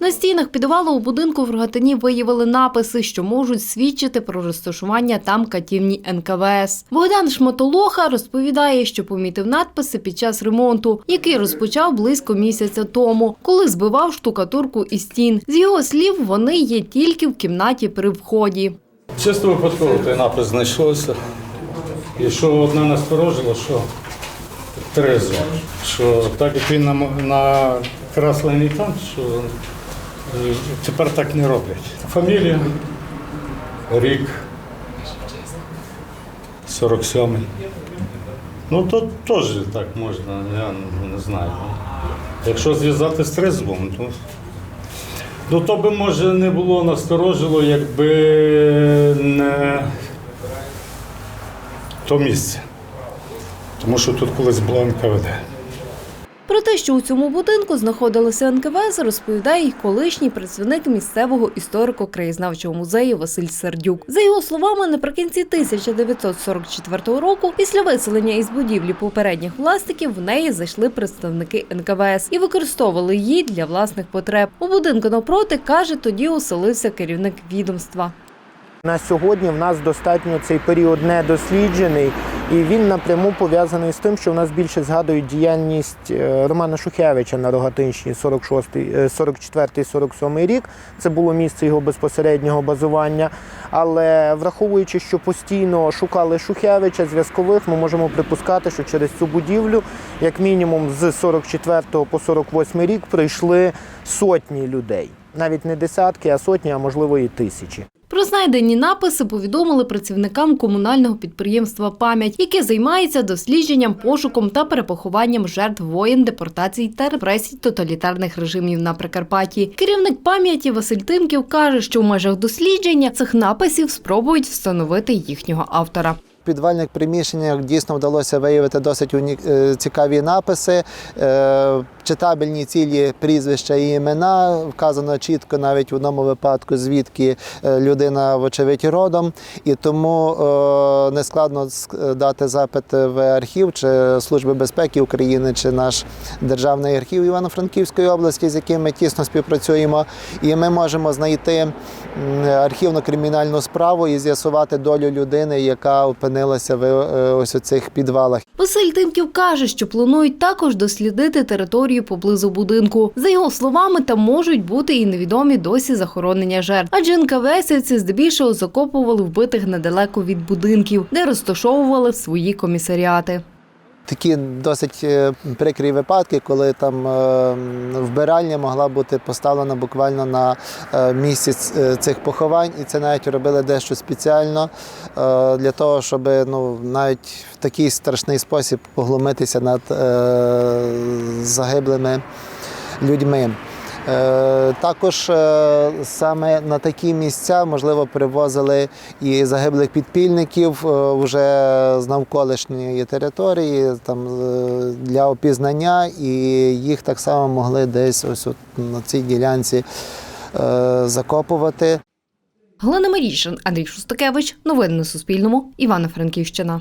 На стінах підвалу у будинку в Рогатині виявили написи, що можуть свідчити про розташування там катівні НКВС. Богдан Шматолоха розповідає, що помітив надписи під час ремонту, який розпочав близько місяця тому, коли збивав штукатурку із стін. З його слів, вони є тільки в кімнаті при вході. Чисто випадково той напис знайшовся. І що одне насторожило, що трезво, що так як він нам- накреслений там, що тепер так не роблять. Фамілія, рік, 47-й. Ну то теж так можна, я не знаю. Якщо зв'язати з трезвом, то Ну, то би, може, не було насторожило, якби не то місце. Тому що тут колись було НКВД. Про те, що у цьому будинку знаходилися НКВС, розповідає й колишній працівник місцевого історико-краєзнавчого музею Василь Сердюк. За його словами, наприкінці 1944 року, після виселення із будівлі попередніх власників, в неї зайшли представники НКВС і використовували її для власних потреб. У будинку навпроти каже, тоді оселився керівник відомства. На сьогодні в нас достатньо цей період не досліджений, і він напряму пов'язаний з тим, що в нас більше згадують діяльність е, Романа Шухевича на Рогатинщині 44-47 рік. Це було місце його безпосереднього базування. Але враховуючи, що постійно шукали Шухевича, зв'язкових, ми можемо припускати, що через цю будівлю, як мінімум, з 44 по 48 рік прийшли сотні людей. Навіть не десятки, а сотні, а можливо і тисячі. Про знайдені написи повідомили працівникам комунального підприємства Пам'ять, яке займається дослідженням, пошуком та перепохованням жертв воєн, депортацій та репресій тоталітарних режимів на Прикарпатті. Керівник пам'яті Василь Тимків каже, що в межах дослідження цих написів спробують встановити їхнього автора. В підвальних приміщеннях дійсно вдалося виявити досить е, цікаві написи, е, читабельні цілі прізвища і імена. Вказано чітко навіть в одному випадку, звідки е, людина, вочевидь, родом. І тому е, нескладно ск- дати запит в архів чи Служби безпеки України, чи наш державний архів Івано-Франківської області, з яким ми тісно співпрацюємо. І ми можемо знайти м, архівно-кримінальну справу і з'ясувати долю людини, яка опинилася в е, ось у цих підвалах. Василь Тимків каже, що планують також дослідити територію поблизу будинку. За його словами, там можуть бути і невідомі досі захоронення жертв. Адже НКВСівці здебільшого закопували вбитих недалеко від будинків, де розташовували свої комісаріати. Такі досить е, прикрі випадки, коли там е, вбиральня могла бути поставлена буквально на е, місці цих поховань, і це навіть робили дещо спеціально для того, щоб ну, навіть в такий страшний спосіб поглумитися над загиблими людьми. Е, Також е, саме на такі місця можливо привозили і загиблих підпільників е, вже з навколишньої території там для опізнання, і їх так само могли десь ось на цій ділянці закопувати. Галина Марішин, Андрій Шустакевич. Новини на Суспільному. Івано-Франківщина.